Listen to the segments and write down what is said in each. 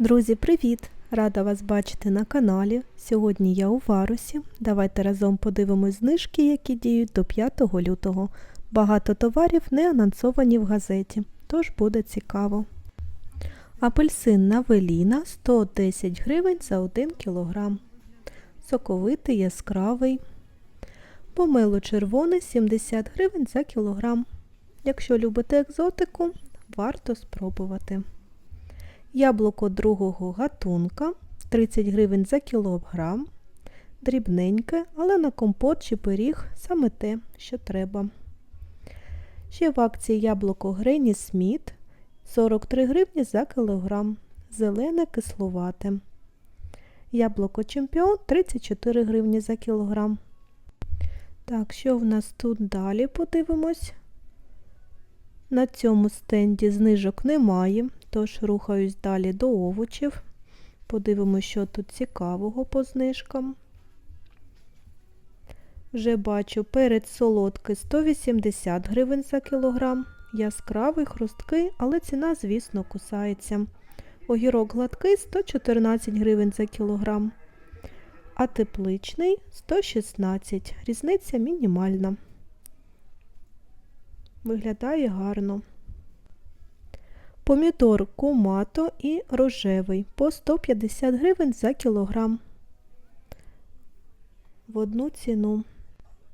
Друзі, привіт! Рада вас бачити на каналі. Сьогодні я у Варусі. Давайте разом подивимось знижки, які діють до 5 лютого. Багато товарів не анонсовані в газеті, тож буде цікаво. Апельсин Навеліна 110 гривень за 1 кг. Соковитий яскравий. Помело червоне 70 гривень за кілограм. Якщо любите екзотику, варто спробувати. Яблуко другого гатунка 30 гривень за кілограм. Дрібненьке, але на компот чи пиріг саме те, що треба. Ще в акції яблуко Грені Сміт 43 гривні за кілограм. Зелене кисловате. Яблуко Чемпіон 34 гривні за кілограм. Так, що в нас тут далі? Подивимось. На цьому стенді знижок немає, тож рухаюсь далі до овочів. Подивимось, що тут цікавого по знижкам. Вже бачу перець солодкий 180 гривень за кілограм. Яскравий, хрусткий, але ціна, звісно, кусається. Огірок гладкий 114 гривень за кілограм. А тепличний 116. Різниця мінімальна. Виглядає гарно. Помідор кумато і рожевий по 150 гривень за кілограм. В одну ціну.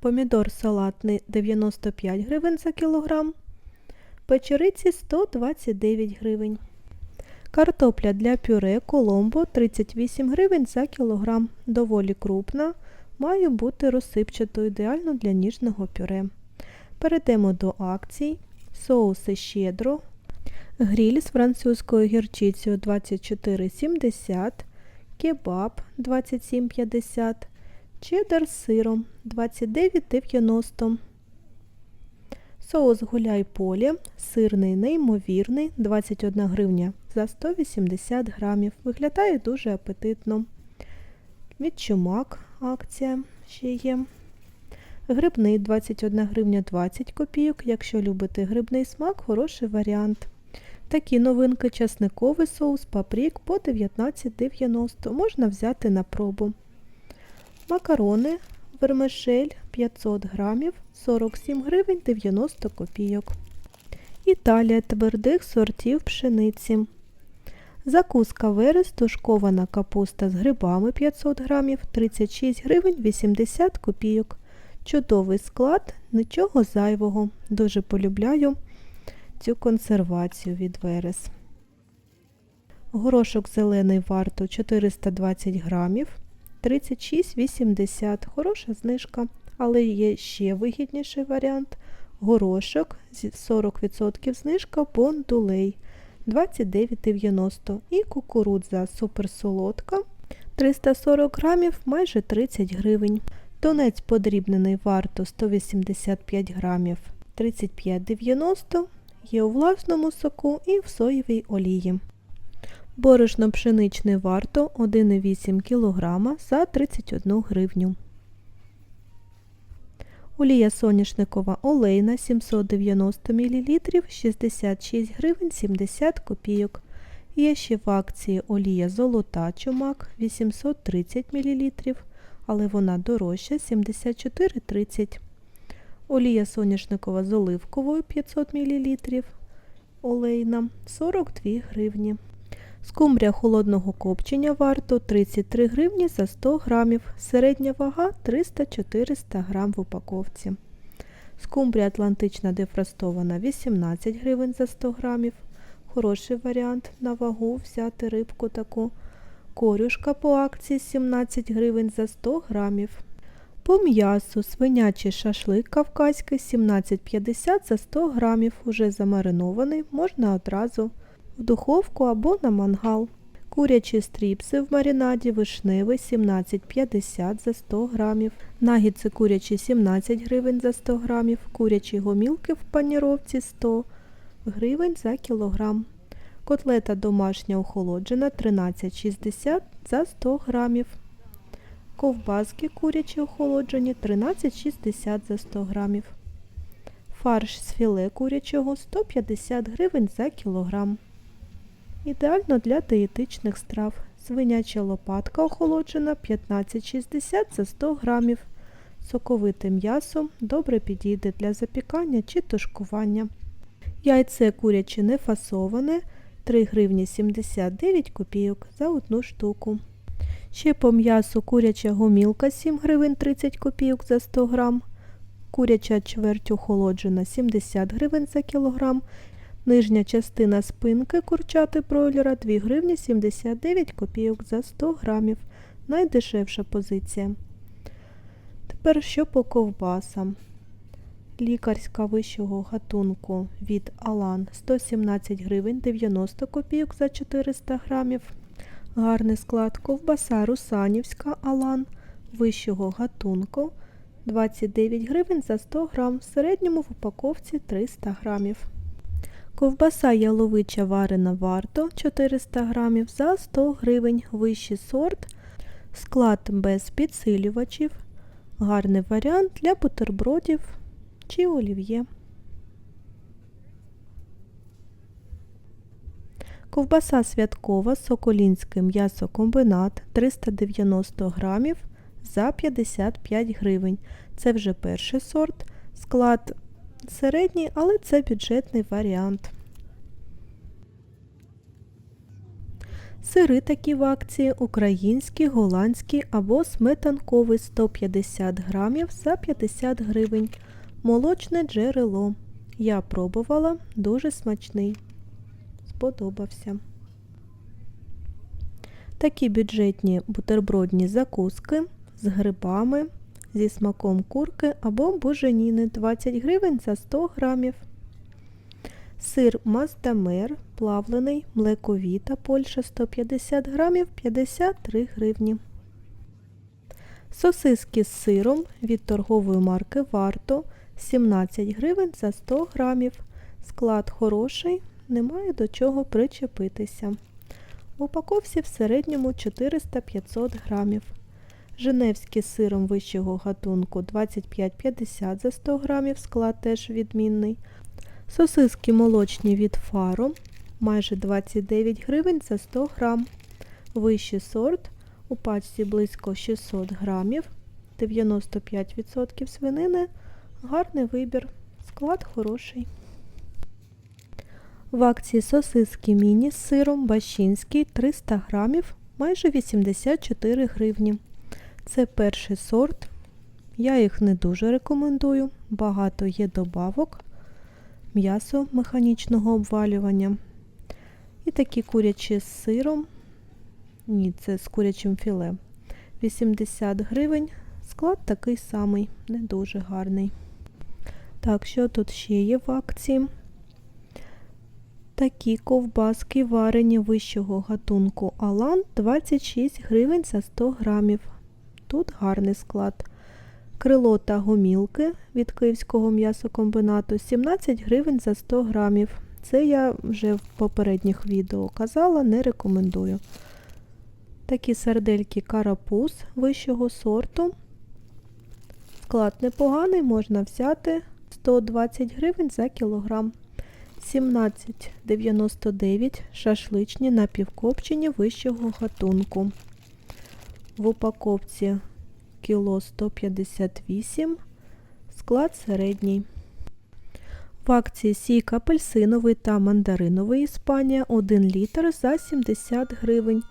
Помідор салатний 95 гривень за кілограм. Печериці 129 гривень. Картопля для пюре Коломбо 38 гривень за кілограм. Доволі крупна. Має бути розсипчатою ідеально для ніжного пюре. Перейдемо до акцій. Соуси щедро. Гріль з французькою гірчицею 24,70, кебаб 27,50, чеддер з сиром 29,90. Соус гуляй полі, сирний неймовірний 21 гривня за 180 грамів. Виглядає дуже апетитно. Відчумак акція ще є. Грибний 21 гривня 20 копійок. Якщо любите грибний смак, хороший варіант. Такі новинки часниковий соус папрік по 19,90 можна взяти на пробу. Макарони вермишель 500 грамів 47 гривень 90 копійок. Італія твердих сортів пшениці. Закуска верес тушкована капуста з грибами 500 грамів 36 гривень 80 копійок. Чудовий склад, нічого зайвого. Дуже полюбляю цю консервацію від верес. Горошок зелений варто 420 грамів, 36,80. Хороша знижка, але є ще вигідніший варіант. Горошок з 40% знижка бондулей 29,90 і кукурудза суперсолодка 340 грамів майже 30 гривень. Тонець подрібнений варто 185 грамів 35,90 є у власному соку і в соєвій олії. Борошно пшеничне варто 1,8 кг за 31 гривню. Олія соняшникова олейна 790 мл 66 гривень 70 копійок. Є ще в акції олія золота чумак 830 мл, але вона дорожча 74,30 Олія соняшникова з оливковою 500 мл, олейна 42 гривні. Скумбрія холодного копчення варто 33 гривні за 100 грамів, середня вага 300-400 грам в упаковці. Скумбрія атлантична дефростована 18 гривень за 100 грамів. Хороший варіант на вагу взяти рибку таку. Корюшка по акції 17 гривень за 100 грамів. По м'ясу свинячий шашлик кавказький 17,50 за 100 грамів, уже замаринований, можна одразу в духовку або на мангал. Курячі стріпси в маринаді вишневий 17,50 за 100 грамів. Нагідці курячі 17 гривень за 100 грамів. Курячі гомілки в паніровці 100 гривень за кілограм. Котлета домашня охолоджена 13,60 за 100 грамів. Ковбаски курячі охолоджені 13,60 за 100 грамів. Фарш з філе курячого 150 гривень за кілограм. Ідеально для дієтичних страв. Свиняча лопатка охолоджена 15,60 за 100 грамів. Соковите м'ясо добре підійде для запікання чи тушкування. Яйце куряче не фасоване 3 гривні 79 копійок за одну штуку. Ще по м'ясу куряча гомілка 7 гривень 30 копійок за 100 грам. Куряча чверть охолоджена 70 гривень за кілограм. Нижня частина спинки курчати бройлера 2 гривні 79 копійок за 100 грамів. Найдешевша позиція. Тепер що по ковбасам. Лікарська вищого гатунку від Алан 117 гривень 90 копійок за 400 грамів. Гарний склад. Ковбаса Русанівська Алан. Вищого гатунку. 29 гривень за 100 грам, в середньому в упаковці 300 грамів. Ковбаса яловича варена варто. 400 грамів за 100 гривень, вищий сорт, склад без підсилювачів, гарний варіант для бутербродів чи олів'є. Ковбаса святкова Соколінський м'ясокомбинат 390 грамів за 55 гривень. Це вже перший сорт. Склад середній, але це бюджетний варіант. Сири такі в акції українські, голландські або сметанковий 150 грамів за 50 гривень. Молочне джерело. Я пробувала, дуже смачний. Сподобався. Такі бюджетні бутербродні закуски з грибами, зі смаком курки або буженіни 20 гривень за 100 грамів. Сир Маздамер плавлений, млековіта Польща 150 грамів 53 гривні. Сосиски з сиром від торгової марки Варто 17 гривень за 100 грамів. Склад хороший, немає до чого причепитися. В упаковці в середньому 400-500 грамів. Женевський з сиром вищого гатунку 25,50 за 100 грамів, склад теж відмінний. Сосиски молочні від фаро майже 29 гривень за 100 грам. Вищий сорт у пачці близько 600 грамів, 95% свинини, гарний вибір, склад хороший. В акції сосиски міні з сиром Бащинський 300 грамів, майже 84 гривні. Це перший сорт. Я їх не дуже рекомендую. Багато є добавок, м'ясо механічного обвалювання. І такі курячі з сиром. Ні, це з курячим філе. 80 гривень. Склад такий самий, не дуже гарний. Так, що тут ще є в акції? Такі ковбаски варені вищого гатунку Алан 26 гривень за 100 грамів. Тут гарний склад. Крило та гомілки від київського м'ясокомбінату 17 гривень за 100 грамів. Це я вже в попередніх відео казала, не рекомендую. Такі сардельки карапуз вищого сорту. Склад непоганий, можна взяти 120 гривень за кілограм. 17,99 шашличні напівкопчені вищого гатунку. В упаковці кіло 158, склад середній. В акції сік апельсиновий та мандариновий Іспанія 1 літр за 70 гривень.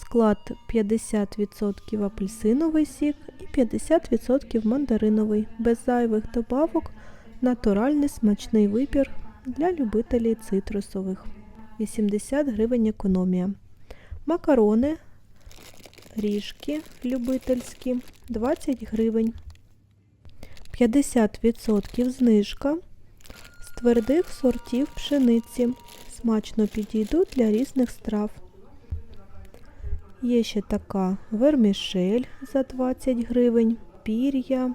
Склад 50% апельсиновий сік і 50% мандариновий. Без зайвих добавок. Натуральний смачний вибір для любителів цитрусових. 80 гривень економія. Макарони, ріжки любительські 20 гривень. 50% знижка з твердих сортів пшениці. Смачно підійдуть для різних страв. Є ще така вермішель за 20 гривень, пір'я,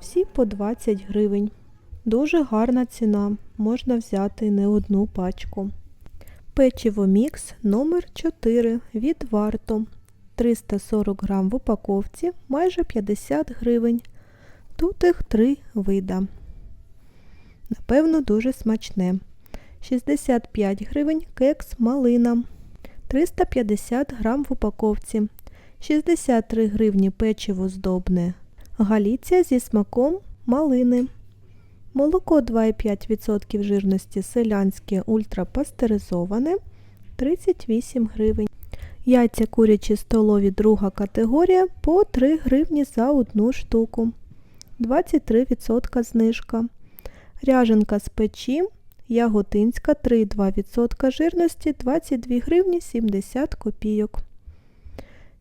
всі по 20 гривень. Дуже гарна ціна, можна взяти не одну пачку. Печиво мікс номер 4 від Варто. 340 грам в упаковці, майже 50 гривень. Тут їх три вида. Напевно, дуже смачне. 65 гривень кекс малина. 350 грам в упаковці, 63 гривні печиво здобне, галіція зі смаком малини, молоко 2,5% жирності селянське ультрапастеризоване 38 гривень. Яйця курячі столові друга категорія по 3 гривні за одну штуку. 23% знижка. Ряженка з печі, яготинська 3,2% жирності 22 гривні 70 копійок.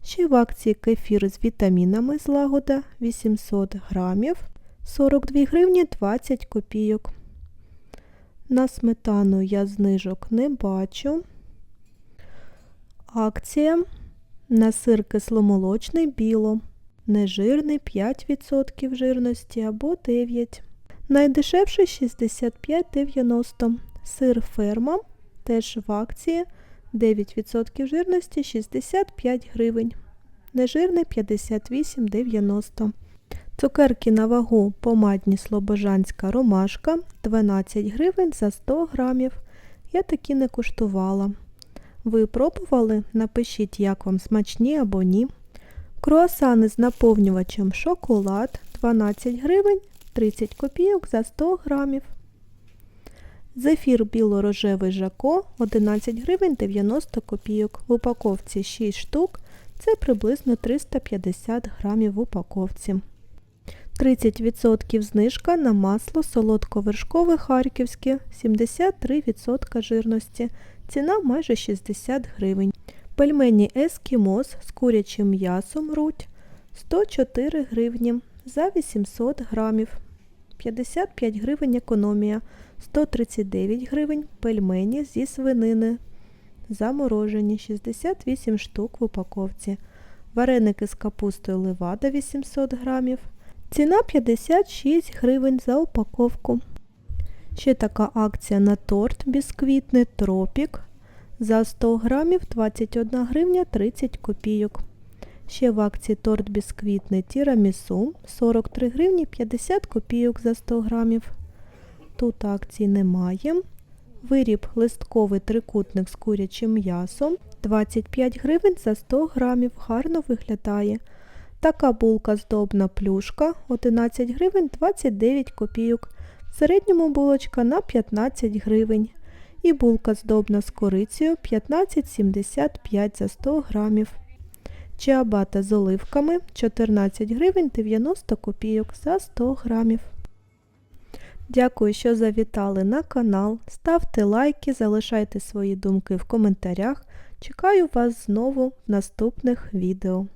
Ще в акції кефір з вітамінами з лагода 800 грамів 42 гривні 20 копійок. На сметану я знижок не бачу. Акція на сир кисломолочний біло. Нежирний 5% жирності або 9%. Найдешевший 65,90. Сир ферма теж в акції 9% жирності 65 гривень. Нежирний 58,90. Цукерки на вагу помадні слобожанська ромашка 12 гривень за 100 грамів. Я такі не куштувала. Ви пробували? Напишіть, як вам смачні або ні. Круасани з наповнювачем шоколад 12 гривень 30 копійок за 100 грамів. Зефір біло-рожевий жако 11 гривень 90 копійок. В упаковці 6 штук. Це приблизно 350 грамів в упаковці. 30% знижка на масло солодковершкове харківське 73% жирності. Ціна майже 60 гривень. Пельмені ескімос з курячим м'ясом руть 104 гривні за 800 грамів. 55 гривень економія. 139 гривень пельмені зі свинини. Заморожені 68 штук в упаковці. Вареники з капустою левада 800 грамів. Ціна 56 гривень за упаковку. Ще така акція на торт бісквітний тропік. За 100 грамів 21 гривня 30 копійок. Ще в акції торт бісквітний тірамісу 43 гривні 50 копійок за 100 грамів. Тут акцій немає. Виріб листковий трикутник з курячим м'ясом 25 гривень за 100 грамів. Гарно виглядає. Така булка здобна плюшка 11 гривень 29 копійок. В середньому булочка на 15 гривень. І булка здобна з корицею 15,75 за 100 грамів. Чиабата з оливками 14 гривень 90 копійок за 100 грамів. Дякую, що завітали на канал. Ставте лайки, залишайте свої думки в коментарях. Чекаю вас знову в наступних відео.